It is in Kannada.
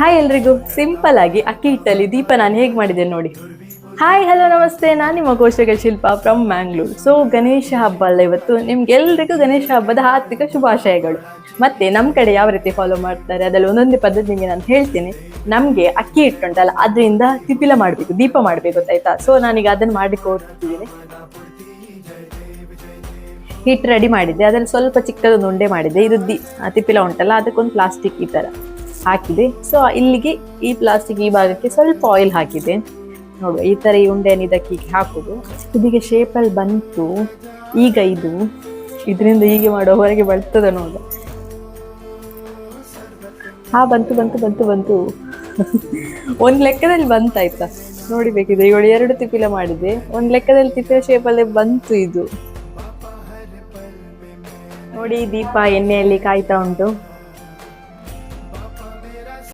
ಹಾಯ್ ಎಲ್ರಿಗೂ. ಸಿಂಪಲ್ ಆಗಿ ಅಕ್ಕಿ ಹಿಟ್ಟಲ್ಲಿ ದೀಪ ನಾನು ಹೇಗೆ ಮಾಡಿದೆ ನೋಡಿ. ಹಾಯ್ ಹಲೋ ನಮಸ್ತೆ. ನಾನು ನಿಮ್ಮ ಕೋಶಗಳ ಶಿಲ್ಪ ಫ್ರಮ್ ಮ್ಯಾಂಗ್ಳೂರ್ ಸೊ ಗಣೇಶ ಹಬ್ಬ ಅಲ್ಲ ಇವತ್ತು. ನಿಮ್ಗೆಲ್ರಿಗೂ ಗಣೇಶ ಹಬ್ಬದ ಆರ್ಥಿಕ ಶುಭಾಶಯಗಳು. ಮತ್ತೆ ನಮ್ಮ ಕಡೆ ಯಾವ ರೀತಿ ಫಾಲೋ ಮಾಡ್ತಾರೆ? ಅದರಲ್ಲಿ ಒಂದೊಂದೇ ಪದ್ಧತಿ ನಿಮಗೆ ನಾನು ಹೇಳ್ತೀನಿ. ನಮಗೆ ಅಕ್ಕಿ ಹಿಟ್ಟುಂಟಲ್ಲ, ಅದರಿಂದ ತಿಪಿಲ ಮಾಡಬೇಕು, ದೀಪ ಮಾಡಬೇಕು ಗೊತ್ತಾಯ್ತಾ? ಸೊ ನಾನೀಗ ಅದನ್ನು ಮಾಡಿ ಕೊಡ್ತಿದ್ದೀನಿ ಹಿಟ್ಟು ರೆಡಿ ಮಾಡಿದ್ದೆ. ಅದರಲ್ಲಿ ಸ್ವಲ್ಪ ಚಿಕ್ಕದೊಂದು ಉಂಡೆ ಮಾಡಿದ್ದೆ. ಇದು ದಿ ತಿಪ್ಪಿಲ ಉಂಟಲ್ಲ, ಅದಕ್ಕೊಂದು ಪ್ಲಾಸ್ಟಿಕ್ ಈ ಥರ ಹಾಕಿದೆ. ಸೊ ಇಲ್ಲಿಗೆ ಈ ಪ್ಲಾಸ್ಟಿಕ್ ಈ ಭಾಗಕ್ಕೆ ಸ್ವಲ್ಪ ಆಯಿಲ್ ಹಾಕಿದೆ. ನೋಡುವ, ಈ ತರ ಈ ಉಂಡೆಯನ್ನು ಇದಕ್ಕೆ ಹೀಗೆ ಹಾಕೋದು ಇದಕ್ಕೆ ಶೇಪಲ್ಲಿ ಬಂತು. ಈಗ ಇದು, ಇದರಿಂದ ಹೀಗೆ ಮಾಡೋ ಹೊರಗೆ ಬರ್ತದೆ ನೋಡು ಹಾ, ಬಂತು ಬಂತು ಬಂತು ಬಂತು. ಒಂದ್ ಲೆಕ್ಕದಲ್ಲಿ ಬಂತಾಯ್ತಾ? ನೋಡಿಬೇಕಿದೆ ಇವಳು ಎರಡು ತಿಪ್ಪಿಲ ಮಾಡಿದೆ. ಒಂದ್ ಲೆಕ್ಕದಲ್ಲಿ ತಿಪ್ಪಿಲ ಶೇಪಲ್ಲೇ ಬಂತು ಇದು. ನೋಡಿ ದೀಪ ಎಣ್ಣೆಯಲ್ಲಿ ಕಾಯ್ತಾ ಉಂಟು.